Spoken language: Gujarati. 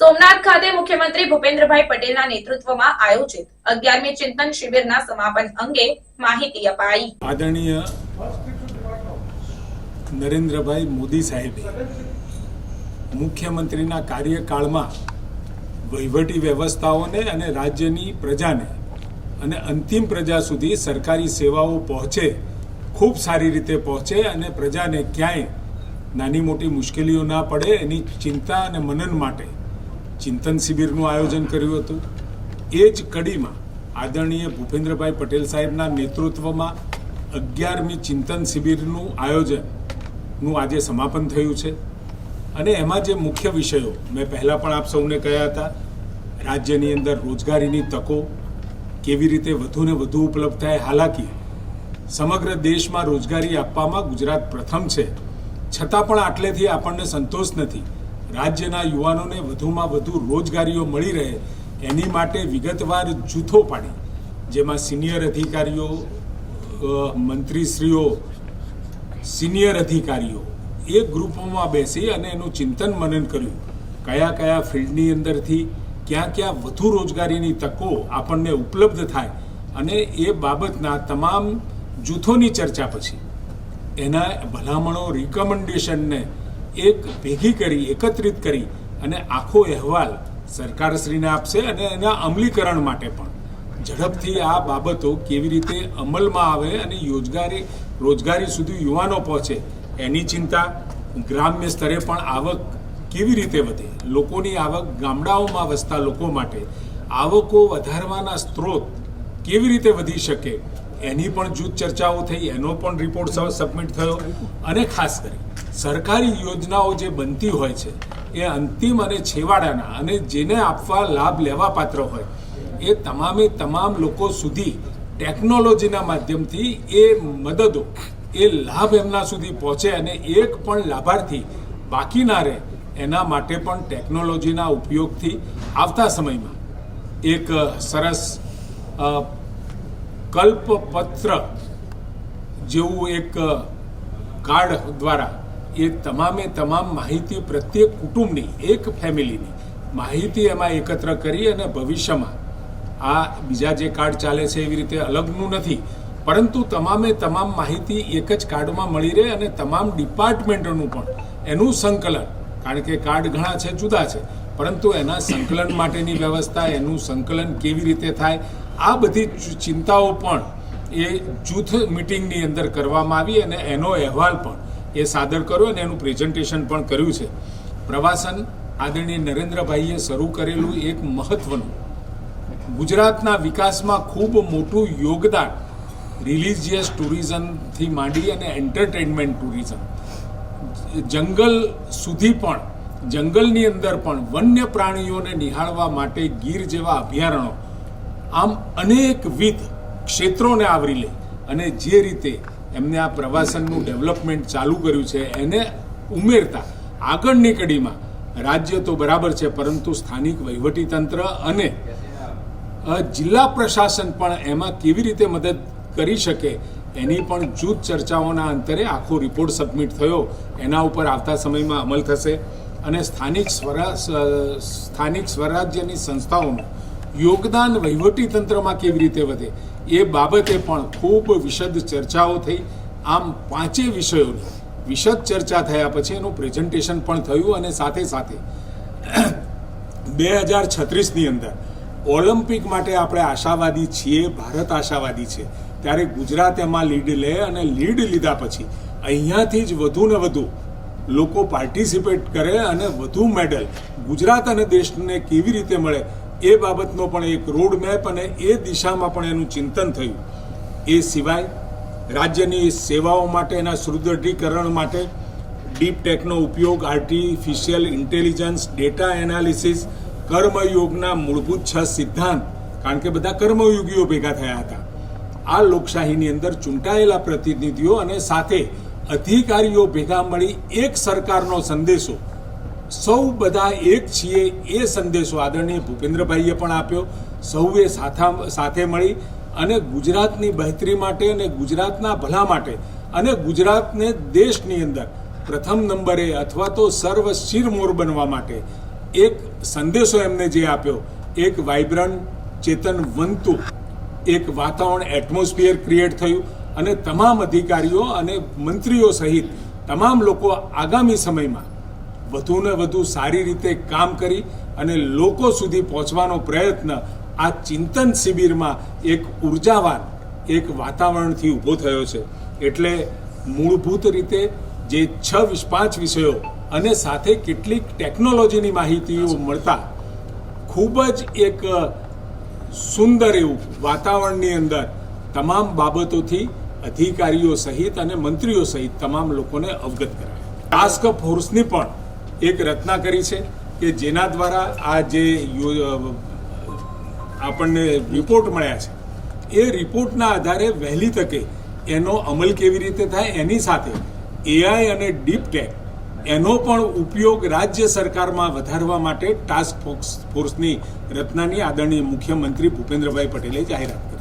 સોમનાથ ખાતે મુખ્યમંત્રી ભૂપેન્દ્રભાઈ પટેલના નેતૃત્વમાં આયોજિત અગિયારમી ચિંતન શિબિરના સમાપન અંગે માહિતી અપાઈ. આદરણીય નરેન્દ્રભાઈ મોદી સાહેબે મુખ્યમંત્રીના કાર્યકાળમાં વહીવટી વ્યવસ્થાઓને અને રાજ્યની પ્રજાને અને અંતિમ પ્રજા સુધી સરકારી સેવાઓ પહોંચે ખૂબ સારી રીતે પહોંચે અને પ્રજાને ક્યાંય નાની મોટી મુશ્કેલીઓ ના પડે, એની ચિંતા અને મનન માટે ચિંતન શિબિરનું આયોજન કર્યું હતું. એ જ કડીમાં આદરણીય ભૂપેન્દ્રભાઈ પટેલ સાહેબના નેતૃત્વમાં અગિયારમી ચિંતન શિબિરનું આયોજનનું આજે સમાપન થયું છે. અને એમાં જે મુખ્ય વિષયો મેં પહેલાં પણ આપ સૌને કહ્યા હતા, રાજ્યની અંદર રોજગારીની તકો કેવી રીતે વધુને વધુ ઉપલબ્ધ થાય, હાલાકી સમગ્ર દેશમાં રોજગારી આપવામાં ગુજરાત પ્રથમ છે. છતાં પણ આટલેથી આપણને સંતોષ નથી. રાજ્યના યુવાનોને વધુમાં વધુ રોજગારીઓ મળી રહે એની માટે વિગતવાર જૂથો પાડી. જેમાં સિનિયર અધિકારીઓ મંત્રીશ્રીઓ, સિનિયર અધિકારીઓ, એ ગ્રુપોમાં બેસી અને એનું ચિંતન મનન કર્યું. કયા કયા ફિલ્ડની અંદરથી ક્યાં ક્યાં વધુ રોજગારીની તકો આપણને ઉપલબ્ધ થાય અને એ બાબતના તમામ જૂથોની ચર્ચા પછી એના ભલામણો રિકમેન્ડેશનને એક ભેગી કરી, એકત્રિત કરી અને આખો અહેવાલ સરકારશ્રીને આપશે અને એના અમલીકરણ માટે પણ. ઝડપથી આ બાબતો કેવી રીતે અમલમાં આવે અને યોજગારી, રોજગારી સુધી યુવાનો પહોંચે એની ચિંતા ગ્રામ્ય સ્તરે પણ આવક કેવી રીતે વધે? લોકોની આવક ગામડાઓમાં વસતા લોકો માટે આવકો વધારવાના સ્ત્રોત કેવી રીતે વધી શકે? એની પણ જૂથ ચર્ચાઓ થઈ, એનો પણ રિપોર્ટ સબમિટ થયો. અને ખાસ કરી, સરકારી યોજનાઓ જે બનતી હોય છે, એ અંતિમ અને છેવાડાના અને જેને આપવા લાભ લેવા પાત્ર હોય, એ તમામે તમામ લોકો સુધી ટેકનોલોજીના માધ્યમથી એ મદદો, એ લાભ એમના સુધી પહોંચે અને એક પણ લાભાર્થી બાકી ના રહે, એના માટે પણ ટેકનોલોજીના ઉપયોગથી આવતા સમયમાં એક સરસ કલ્પપત્ર જેવું એક કાર્ડ દ્વારા એ તમામે તમામ માહિતી પ્રત્યેક કુટુંબની, એક ફેમિલીની માહિતી એમાં એકત્ર કરી અને ભવિષ્યમાં આ બીજા જે કાર્ડ ચાલે છે એવી રીતે અલગનું નથી. પરંતુ તમામે તમામ માહિતી એક જ કાર્ડમાં મળી રહે અને તમામ ડિપાર્ટમેન્ટોનું પણ. એનું સંકલન, કારણ કે કાર્ડ ઘણા છે, જુદા છે. પરંતુ એના સંકલન માટેની વ્યવસ્થા, એનું સંકલન કેવી રીતે થાય આ બધી ચિંતાઓ પણ એ જૂથ મિટિંગની અંદર કરવામાં આવી અને એનો અહેવાલ પણ એ સાદર કર્યો અને એનું પ્રેઝન્ટેશન પણ કર્યું છે. પ્રવાસન આદરણીય નરેન્દ્રભાઈએ શરૂ કરેલું એક મહત્વનું. ગુજરાતના વિકાસમાં ખૂબ મોટું યોગદાન રિલિજિયસ ટુરિઝમથી માંડી અને એન્ટરટેનમેન્ટ ટુરિઝમ જંગલ સુધી પણ, જંગલની અંદર પણ વન્ય પ્રાણીઓને નિહાળવા માટે ગીર જેવા અભયારણ્યો આમ અનેકવિધ ક્ષેત્રોને આવરી લે અને જે રીતે એમને આ પ્રવાસનનું ડેવલપમેન્ટ ચાલુ કર્યું છે, એને ઉમેરતા આગળની કડીમાં રાજ્ય તો બરાબર છે, પરંતુ સ્થાનિક વહીવટીતંત્ર અને જિલ્લા પ્રશાસન પણ એમાં કેવી રીતે મદદ કરી શકે એની પણ જૂથ ચર્ચાઓના અંતરે આખો રિપોર્ટ સબમિટ થયો. એના ઉપર આવતા સમયમાં અમલ થશે અને સ્થાનિક સ્વરા સ્થાનિક સ્વરાજ્યની સંસ્થાઓનું યોગદાન વહીવટી તંત્રમાં કેવી રીતે વધે, એ બાબતે પણ ખૂબ વિશદ ચર્ચાઓ થઈ. આમ પાંચે વિષયોની વિશદ ચર્ચા થયા પછી એનું પ્રેઝન્ટેશન પણ થયું અને સાથે સાથે બે હજાર છત્રીસની અંદર ઓલિમ્પિક માટે આપણે આશાવાદી છીએ, ભારત આશાવાદી છે. ત્યારે ગુજરાત એમાં લીડ લે અને લીડ લીધા પછી અહીંયાથી જ વધુ ને વધુ લોકો પાર્ટિસિપેટ કરે અને વધુ મેડલ ગુજરાત અને દેશને કેવી રીતે મળે એ બાબતનો પણ એક રોડમેપ અને એ દિશામાં પણ એનું ચિંતન થયું. એ સિવાય રાજ્યની સેવાઓ માટેના સુદૃઢીકરણ માટે ડીપ ટેકનો ઉપયોગ આર્ટિફિશિયલ ઇન્ટેલિજન્સ ડેટા એનાલિસિસ કર્મયોગના મૂળભૂત છ સિદ્ધાંત, કારણ કે બધા કર્મયોગીઓ ભેગા થયા હતા. આ લોકશાહીની અંદર ચૂંટાયેલા પ્રતિનિધિઓ અને સાથે અધિકારીઓ ભેગા મળી એક સરકારનો સંદેશો સૌ બધા એક છીએ એ સંદેશો આદરણીય ભૂપેન્દ્રભાઈએ પણ આપ્યો. સૌએ સાથા સાથે મળી અને ગુજરાતની બહેતરી માટે અને ગુજરાતના ભલા માટે અને ગુજરાતને દેશની અંદર પ્રથમ નંબરે અથવા તો સર્વ શિરમોર બનવા માટે એક સંદેશો એમને જે આપ્યો. એક વાઇબ્રન્ટ ચેતનવંતું, એક વાતાવરણ એટમોસ્ફિયર ક્રિએટ થયું અને તમામ અધિકારીઓ અને મંત્રીઓ સહિત તમામ લોકો આગામી સમયમાં વધુને વધુ સારી રીતે કામ કરી અને લોકો સુધી પહોંચવાનો પ્રયત્ન આ ચિંતન શિબિરમાં એક ઉર્જાવાન એક વાતાવરણથી ઊભો થયો છે. એટલે મૂળભૂત રીતે જે છ પાંચ વિષયો અને સાથે કેટલીક ટેકનોલોજીની માહિતીઓ મળતા ખૂબ જ એક સુંદર એવું વાતાવરણની અંદર તમામ બાબતોથી અધિકારીઓ સહિત અને મંત્રીઓ સહિત તમામ લોકોને અવગત કરાયા. ટાસ્ક ફોર્સની પણ એક રચના કરી છે કે જેના દ્વારા આ જે આપણને રિપોર્ટ મળ્યા છે. એ રિપોર્ટના આધારે વહેલી તકે એનો અમલ કેવી રીતે થાય એની સાથે એઆઈ અને ડીપ ટેક એનો પણ ઉપયોગ રાજ્ય સરકારમાં વધારવા માટે ટાસ્ક ફોર્સ ફોર્સની રચનાની આદરણીય મુખ્યમંત્રી ભૂપેન્દ્રભાઈ પટેલે જાહેરાત કરી.